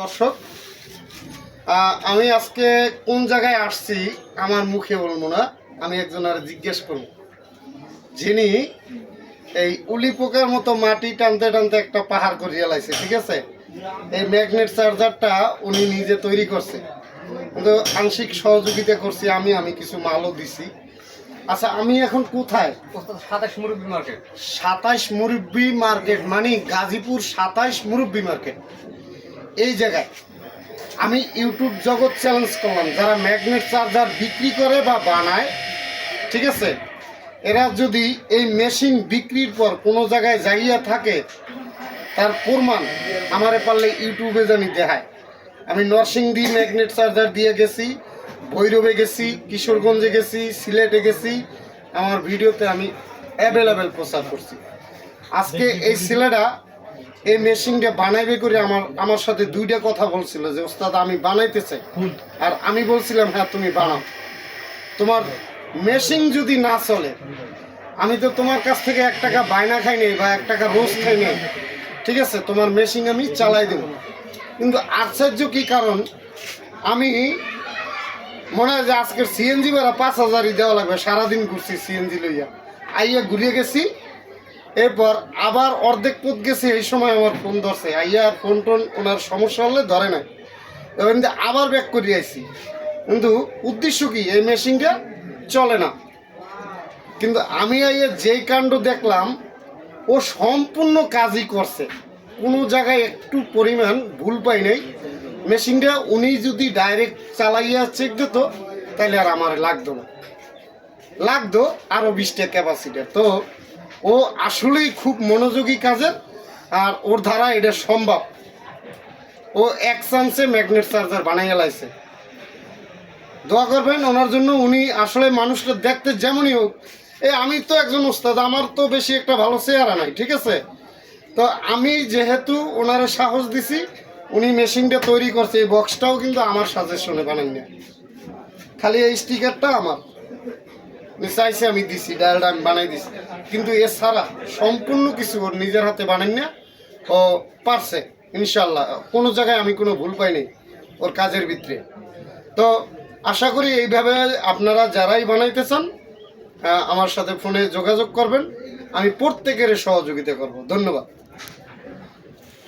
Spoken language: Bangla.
দর্শক আমি আজকে কোন জায়গায় আসছি আমার মুখে বলব না আমি একজন আর জিজ্ঞেস করব। যিনি এই উলি পোকার মতো মাটি টানতে টানতে একটা পাহাড় করিয়া লাইছে ঠিক আছে? এই ম্যাগনেট চার্জারটা উনি নিজে তৈরি করছে। কিন্তু আংশিক সহযোগিতা করছি আমি আমি কিছু মালও দিছি। আচ্ছা আমি এখন কোথায়? সাতাশ মুরব্বী মার্কেট সাতাইশ মুরব্বি মার্কেট মানে গাজীপুর সাতাইশ মুরব্বি মার্কেট এই জায়গায়। আমি ইউটিউব জগৎ চ্যালেঞ্জ করলাম। যারা ম্যাগনেট চার্জার বিক্রি করে বা বানায় ঠিক আছে? এরা যদি এই মেশিন বিক্রির পর কোনো জায়গায় যাইয়া থাকে তার প্রমাণ আমারে পারলে ইউটিউবে জানি দেখায় আমি নরসিংদী ম্যাগনেট চার্জার দিয়ে গেছি ভৈরবে গেছি কিশোরগঞ্জে গেছি সিলেটে গেছি। আমার ভিডিওতে আমি অ্যাভেলেবেল প্রচার করছি। আজকে এই ছেলেটা এই মেশিনটা বানাইবে করে আমার আমার সাথে দুইটা কথা বলছিল যে ওস্তাদ আমি বানাইতে চাই। আর আমি বলছিলাম হ্যাঁ তুমি বানাও। তোমার মেশিন যদি না চলে আমি তো তোমার কাছ থেকে এক টাকা বায়না খাই নেই বা এক টাকা রোজ খাই নেই। ঠিক আছে তোমার মেশিন আমি চালাই দেব। কিন্তু আশ্চর্য কি কারণ আমি মনে হয় যে আজকের সিএনজি বেড়া পাঁচ হাজারই দেওয়া লাগবে সারাদিন ঘুরছি সিএনজি লইয়া। আইয়া ঘুরিয়ে গেছি এরপর আবার অর্ধেক পথ গেছে, এই সময় আমার ফোন ধরছে। আইয়া ফোন টোন ওনার সমস্যা হলে ধরে নাই। এবার আবার ব্যাক করে আইছি। কিন্তু উদ্দেশ্য কি? এই মেশিনটা চলে না। কিন্তু আমি আইয়া যেই কাণ্ড দেখলাম, ও সম্পূর্ণ কাজই করছে। কোনো জায়গায় একটু পরিমাণ ভুল পাই নাই। মেশিনটা উনি যদি ডাইরেক্ট চালাইয়া চেক দিত তাহলে আর আমার লাগতো না। লাগতো আরও বিশটা ক্যাপাসিটার তো ও আসলেই খুব মনোযোগী কাজের, আর ওর দ্বারা এটা সম্ভব। ও এক চান্সে ম্যাগনেট চার্জার বানাইয়া লাইছে। দোয়া করবেন, ওনার জন্য উনি আসলে মানুষটা দেখতে যেমনই হোক, এ আমি তো একজন ওস্তাদ, আমার তো বেশি একটা ভালো চেহারা নাই, ঠিক আছে? তো আমি যেহেতু ওনারে সাহস দিছি, উনি মেশিনটা তৈরি করছে, এই বক্সটাও কিন্তু আমার সাজেশনে বানান না খালি এই স্টিকারটা আমার। উনি চাইছে আমি দিছি ডায়ালটা আমি বানাই দিছি। কিন্তু এছাড়া সম্পূর্ণ কিছু ওর নিজের হাতে বানাই না, ও পারছে ইনশাল্লাহ কোনো জায়গায় আমি কোনো ভুল পাইনি ওর কাজের ভিতরে তো আশা করি এইভাবে আপনারা যারাই বানাইতে চান আমার সাথে ফোনে যোগাযোগ করবেন। আমি প্রত্যেকের সহযোগিতা করব। ধন্যবাদ।